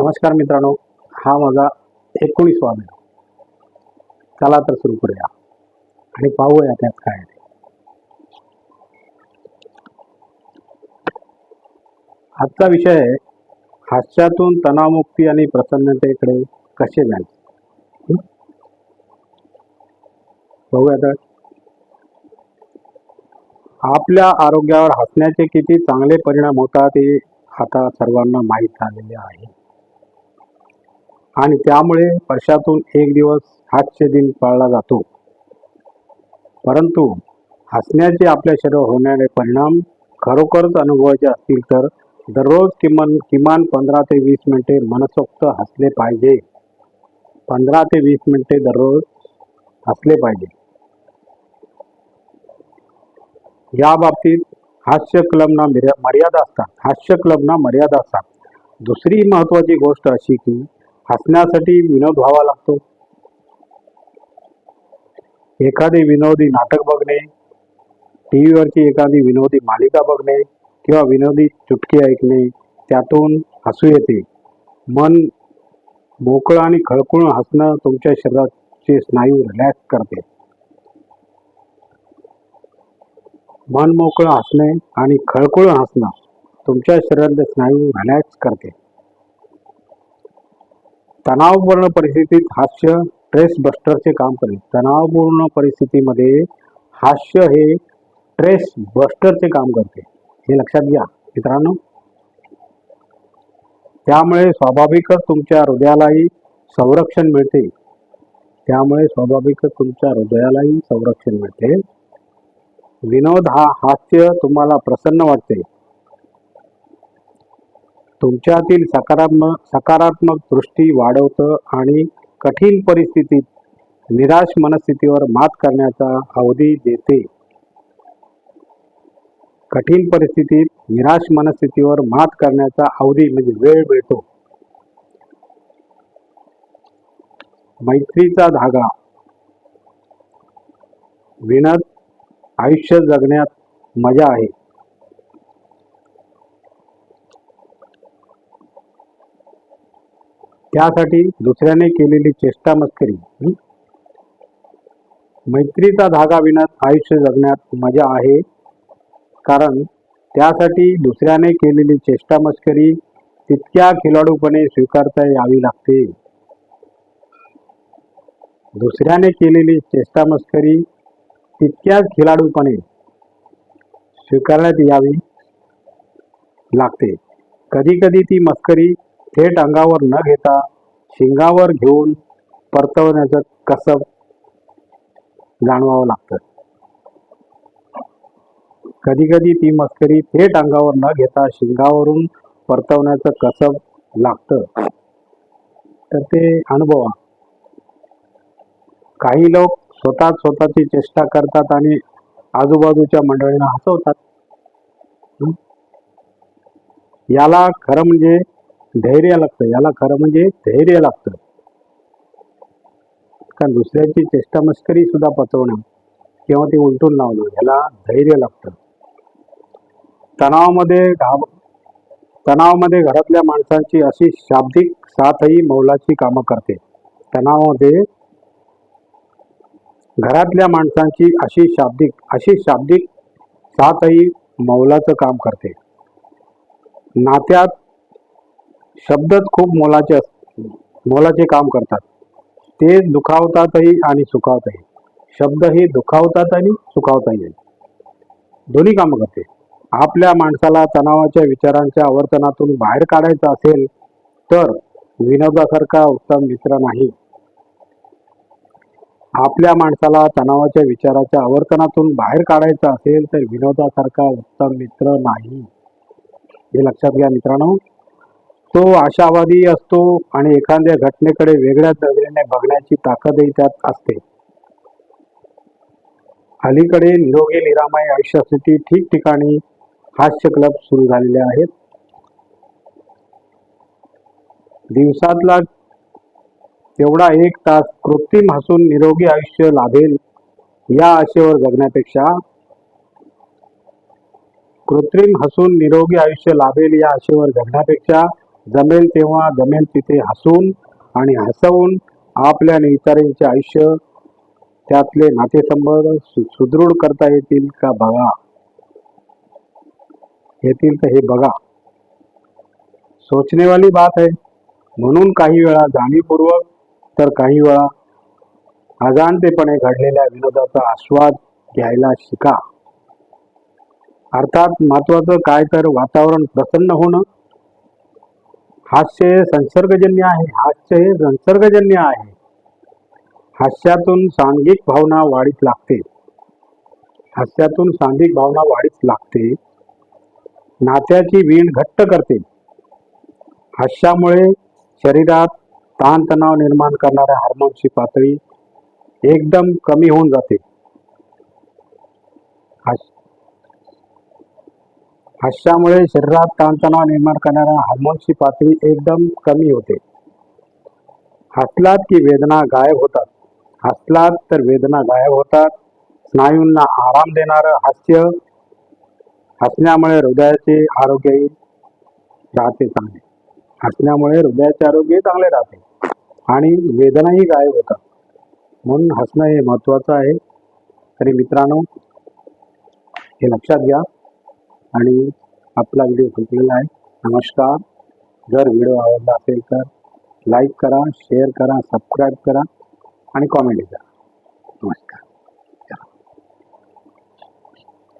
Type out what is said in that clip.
नमस्कार मित्रांनो हा माझा एकोणीसवा व्हिडिओ चला तर सुरू करूया. आणि पाहूया त्यात काय आहे. आजचा विषय आहे हास्यातून तणावमुक्ती आणि प्रसन्नतेकडे कसे जायचे? बघूया तर. आपल्या आरोग्यावर हसण्याचे किती चांगले परिणाम होतात हे आता सर्वांना माहीत झालेले आहे. आणि त्यामुळे वर्षातून एक दिवस हास्य दिन पाळला जातो. परंतु हसण्याचे आपल्या शरीरावर होणारे परिणाम खरोखरच अनुभवायचे असतील तर दररोज किमान किमान पंधरा ते वीस मिनिटे मनसोक्त हसले पाहिजे. पंधरा ते वीस मिनिटे दररोज हसले पाहिजे. या बाबतीत हास्य क्लबना मर्यादा असतात. हास्य क्लबना मर्यादा असतात. दुसरी महत्वाची गोष्ट अशी की हसण्यासाठी विनोद व्हावा लागतो. एखादे विनोदी नाटक बघणे टी व्हीवरची एखादी विनोदी मालिका बघणे किंवा विनोदी चुटके ऐकणे त्यातून हसू येते. मन मोकळं आणि खळखळून हसणं तुमच्या शरीराचे स्नायू रिलॅक्स करते. मन मोकळं हसणे आणि खळखळून हसणं तुमच्या शरीरातले स्नायू रिलॅक्स करते. तणावपूर्ण परिस्थितीत हास्य ट्रेस बस्टरचे काम करेल. तणावपूर्ण परिस्थितीमध्ये हास्य हे ट्रेस बस्टरचे काम करते. हे लक्षात घ्या मित्रांनो. त्यामुळे स्वाभाविकच तुमच्या हृदयालाही संरक्षण मिळते. त्यामुळे स्वाभाविकच तुमच्या हृदयालाही संरक्षण मिळते. विनोद हा हास्य तुम्हाला प्रसन्न वाटते. तुमच्यातील सकारात्मक सकारात्मक दृष्टी वाढवतं आणि कठीण परिस्थितीत निराश मनस्थितीवर मात करण्याचा अवधी देते. कठीण परिस्थितीत निराश मनस्थितीवर मात करण्याचा अवधी म्हणजे वेळ मिळतो. मैत्रीचा धागा. विणत आयुष्य जगण्यात मजा आहे. त्यासाठी दुसऱ्याने केलेली चेष्टा मस्करी. मैत्रीचा धागा विनत आयुष्य जगण्यात मजा आहे कारण त्यासाठी दुसऱ्याने केलेली चेष्टा मस्करी तितक्या खिलाडूपणे स्वीकारता यावी लागते. दुसऱ्याने केलेली चेष्टा मस्करी तितक्याच खिलाडूपणे स्वीकारण्यात यावी लागते. कधी कधी ती मस्करी थेट अंगावर न घेता शिंगावर घेऊन परतवण्याचं कसब जाणवावं लागतं. कधी कधी ती मस्करी थेट अंगावर न घेता शिंगावरून परतवण्याचं कसब लागतं. तर ते अनुभवा. काही लोक स्वतः स्वतःची चेष्टा करतात आणि आजूबाजूच्या मंडळींना हसवतात. याला खरं म्हणजे धैर्य लागतं. याला खरं म्हणजे धैर्य लागतं. कारण दुसऱ्याची चेष्टा मस्करी सुद्धा पचवणं किंवा ती उलटून लावणं याला धैर्य लागतं. तणावामध्ये घाब तणावामध्ये घरातल्या माणसांची अशी शाब्दिक साथही मौलाची कामं करते. तणावामध्ये घरातल्या माणसांची अशी शाब्दिक अशी शाब्दिक साथही मौलाचं काम करते. नात्यात शब्दच खूप मोलाचे असतात मोलाचे काम करतात. ते दुखावतातही आणि सुखावताही. शब्द हे दुखावतात आणि सुखावताही. दोन्ही कामं करते. आपल्या माणसाला तणावाच्या विचारांच्या आवर्तनातून बाहेर काढायचं असेल तर विनोदासारखा उत्तम मित्र नाही. आपल्या माणसाला तणावाच्या विचाराच्या आवर्तनातून बाहेर काढायचं असेल तर विनोदासारखा उत्तम मित्र नाही. हे लक्षात घ्या मित्रांनो. तो आशावादी असतो आणि एखाद्या घटनेकडे वेगळ्या नजरेने बघण्याची ताकदही त्यात असते. अलीकडे निरोगी निरामय आयुष्यासाठी ठिकठिकाणी हास्य क्लब सुरू झालेले आहेत. दिवसातला एवढा एक तास कृत्रिम हसून निरोगी आयुष्य लाभेल या आशेवर जगण्यापेक्षा कृत्रिम हसून निरोगी आयुष्य लाभेल या आशेवर जगण्यापेक्षा जमेल तेव्हा जमेल तिथे हसून आणि हसवून आपल्या आणि इतरांचे आयुष्य त्यातले नातेसंबंध सु- सुदृढ करता येतील का बघा? येतील तर हे बघा. सोचने वाली बात आहे. म्हणून काही वेळा जाणीवपूर्वक तर काही वेळा अजाणतेपणे घडलेल्या विनोदाचा आस्वाद घ्यायला शिका. अर्थात महत्वाचं काय तर वातावरण प्रसन्न होणं हास्य हे संसर्गजन्य आहे. हास्य हे संसर्गजन्य आहे. हास्यातून सांघिक भावना वाढीत लागते. हास्यातून सांघिक भावना वाढीत लागते. नात्याची वीण घट्ट करते. हास्यामुळे शरीरात ताणतणाव निर्माण करणाऱ्या हार्मोनची पातळी एकदम कमी होऊन जाते हास- हास्यामुळे शरीरात ताणतणाव निर्माण करणाऱ्या हार्मोनची पातळी एकदम कमी होते. हसलात की वेदना गायब होतात. हसलात तर वेदना गायब होतात. स्नायूंना आराम देणारं हास्य हसण्यामुळे हृदयाचे आरोग्यही राहते चांगले. हसण्यामुळे हृदयाचे आरोग्य चांगले राहते आणि वेदनाही गायब होतात. म्हणून हसणं हे महत्वाचं आहे. तरी मित्रांनो हे लक्षात घ्या. आणि आपला व्हिडिओ संपलेला आहे. नमस्कार. जर व्हिडिओ आवडला असेल तर लाईक करा शेअर करा सबस्क्राईब करा आणि कॉमेंट करा नमस्कार.